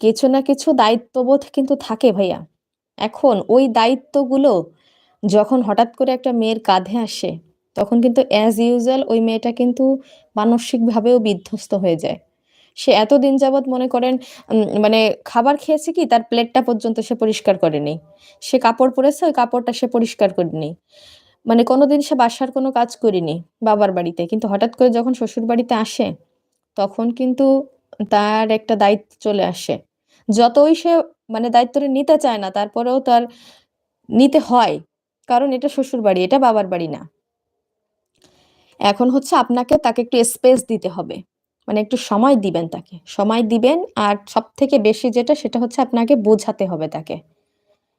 কিছু না কিছু দায়িত্ববোধ কিন্তু থাকে ভাইয়া। এখন ওই দায়িত্বগুলো যখন হঠাৎ করে একটা মেয়ের কাঁধে আসে, তখন কিন্তু অ্যাজ ইউজুয়াল ওই মেয়েটা কিন্তু মানসিকভাবেও বিধ্বস্ত হয়ে যায়। সে এতদিন যাবৎ মনে করেন মানে খাবার খেয়েছে কি, তার প্লেটটা পর্যন্ত সে পরিষ্কার করেনি। সে কাপড় পরেছে, ওই কাপড়টা সে পরিষ্কার করেনি। মানে কোনোদিন সে বাসার কোনো কাজ করিনি বাবার বাড়িতে। কিন্তু হঠাৎ করে যখন শ্বশুর বাড়িতে আসে, তখন কিন্তু তার একটা দায়িত্ব চলে আসে। যতই সে মানে দায়িত্বটা নিতে চায় না, তারপরেও তার নিতে হয়। কারণ এটা শ্বশুর বাড়ি, এটা বাবার বাড়ি না। এখন হচ্ছে আপনাকে তাকে একটু স্পেস দিতে হবে। মানে একটু সময় দিবেন তাকে। সময় দিবেন আর সব থেকে বেশি যেটা, সেটা হচ্ছে আপনাকে বোঝাতে হবে তাকে।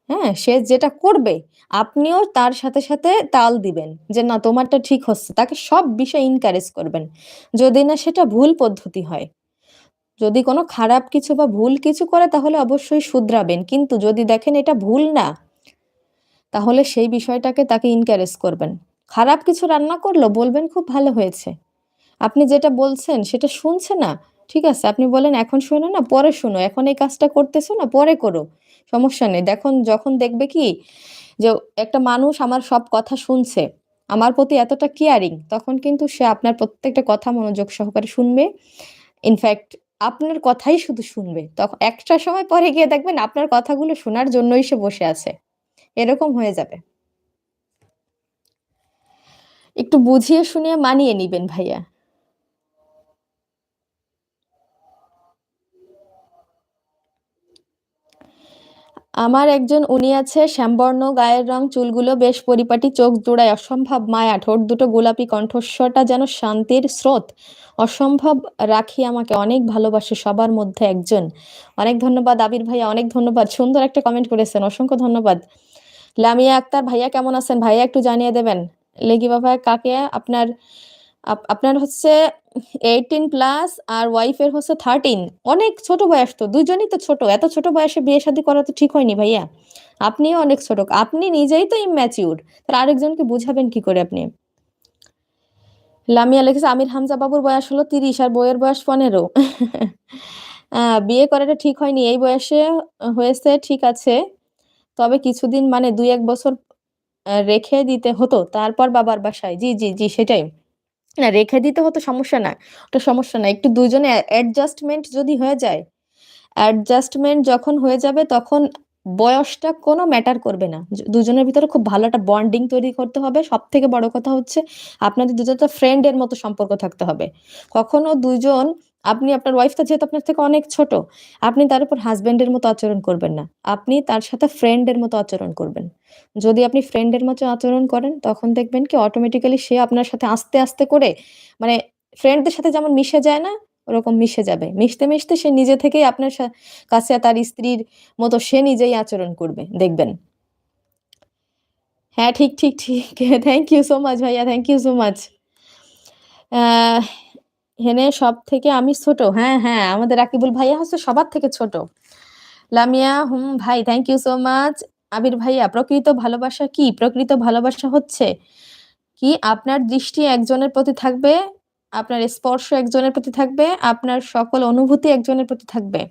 হ্যাঁ সে যেটা করবে, আপনিও তার সাথে সাথে তাল দিবেন যে, না, তোমারটা ঠিক হচ্ছে। তাকে সব বিষয়ে ইনকারেজ করবেন। যদি না, সেটা ভুল পদ্ধতি হয়। যদি কোনো খারাপ কিছু বা ভুল কিছু করে, তাহলে অবশ্যই শুধরাবেন। কিন্তু যদি দেখেন এটা ভুল না, তাহলে সেই বিষয়টাকে তাকে ইনকারেজ করবেন। খারাপ কিছু রান্না করল, বলবেন খুব ভালো হয়েছে। আপনি যেটা বলছেন, সেটা শুনছে না। ঠিক আছে, আপনি বলেন, এখন শোনো না, পরে শোনো। এখন এই কাজটা করতেছো না, পরে করো। সমস্যা নেই। দেখুন, যখন দেখবে কি, যে একটা মানুষ আমার সব কথা শুনছে, আমার প্রতি এতটা কেয়ারিং তখন কিন্তু সে আপনার প্রত্যেকটা কথা মনোযোগ সহকারে শুনবে। ইনফ্যাক্ট আপনার কথাই শুধু শুনবে। তখন একটা সময় পরে গিয়ে দেখবেন আপনার কথাগুলো শোনার জন্যই সে বসে আছে। এরকম হয়ে যাবে। একটু বুঝিয়ে শুনিয়ে মানিয়ে নিবেন ভাইয়া। আমার একজন উনি আছে, শ্যামবর্ণ, গায়ের রং, চুলগুলো বেশ পরিপাটি, চোখ জোড়ায় অসম্ভব মায়া, ঠোঁট দুটো গোলাপি, কণ্ঠস্বরটা যেন শান্তির স্রোত। অসম্ভব রাখি আমাকে, অনেক ভালোবাসে সবার মধ্যে একজন। অনেক ধন্যবাদ আবির ভাইয়া, অনেক ধন্যবাদ। সুন্দর একটা কমেন্ট করেছেন, অসংখ্য ধন্যবাদ। লামিয়া আক্তার, ভাইয়া কেমন আছেন? ভাইয়া একটু জানিয়ে দেবেন। লেগি বাবা, কাকে আপনার, আপ- আপনার হচ্ছে এইটিন প্লাস আর ওয়াইফের হচ্ছে থার্টিন অনেক ছোট বয়স তো, দুজনই তো ছোট। এত ছোট বয়সে বিয়ে শাদী করা তো ঠিক হয়নি ভাইয়া। আপনিও অনেক ছোট। আপনি নিজেই তো ইম্যাচিউর তার আরেকজনকে বুঝাবেন কি করে আপনি? লামিয়া লিখেছে, আমির হামজা বাবুর বয়স হলো তিরিশ আর বইয়ের বয়স পনেরো। বিয়ে করাটা ঠিক হয়নি। এই বয়সে হয়েছে, ঠিক আছে। তবে কিছুদিন মানে দুই এক বছর রেখে দিতে হতো। তারপর বাবার বাসায়। জি জি জি, সেটাই। না, রেখে দিতে হতো সমস্যা না, ওটা সমস্যা না। একটু দুজনে অ্যাডজাস্টমেন্ট যদি হয়ে যায় অ্যাডজাস্টমেন্ট যখন হয়ে যাবে তখন বয়সটা কোনো ম্যাটার করবে না। দুজনের ভিতরে খুব ভালো একটা বন্ডিং তৈরি করতে হবে। সব থেকে বড় কথা হচ্ছে আপনাদের দুজনের ফ্রেন্ডের মতো সম্পর্ক থাকতে হবে। কখনো দুজন আপনি আপনার ওয়াইফটা যেহেতু আপনার থেকে অনেক ছোট, আপনি তার উপর হাজবেন্ডের মতো আচরণ করবেন না। আপনি তার সাথে ফ্রেন্ডের মতো আচরণ করবেন। যদি আপনি ফ্রেন্ডের মতো আচরণ করেন, তখন দেখবেন কি অটোমেটিক্যালি সে আপনার সাথে আস্তে আস্তে করে মানে ফ্রেন্ডদের সাথে যেমন মিশে যায় না ওরকম মিশে যাবে। মিশতে মিশতে সে নিজে থেকেই আপনার কাছে তার স্ত্রীর মতো সে নিজেই আচরণ করবে। দেখবেন। হ্যাঁ ঠিক ঠিক ঠিক। থ্যাংক ইউ সো মাচ ভাইয়া থ্যাংক ইউ সো মাচ হেনে সব থেকে আমি ছোট। হ্যাঁ হ্যাঁ আমাদের রাকিবুল ভাইয়া হচ্ছে সবার থেকে ছোট। লামিয়া, হুম, ভাই thank you so much Abir ভাইয়া, প্রকৃত ভালোবাসা কি? প্রকৃত ভালোবাসা হচ্ছে কি আপনার দৃষ্টি একজনের প্রতি থাকবে আপনার স্পর্শ একজনের প্রতি থাকবে, আপনার সকল অনুভূতি একজনের প্রতি থাকবে।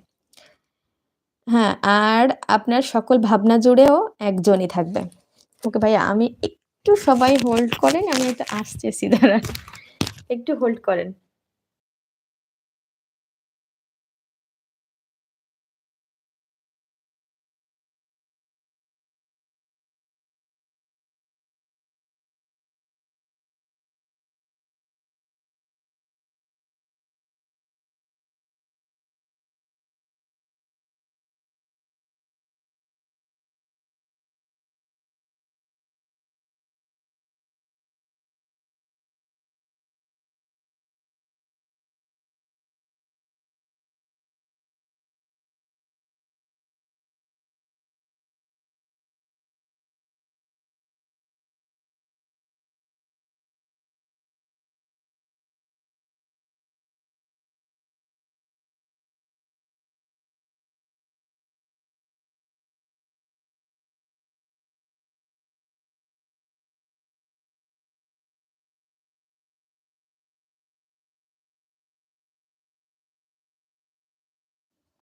হ্যাঁ আর আপনার সকল ভাবনা জুড়েও একজনই থাকবে। ওকে ভাইয়া, আমি একটু সবাই হোল্ড করেন, আমি একটু আসতেছি দাঁড়া একটু হোল্ড করেন।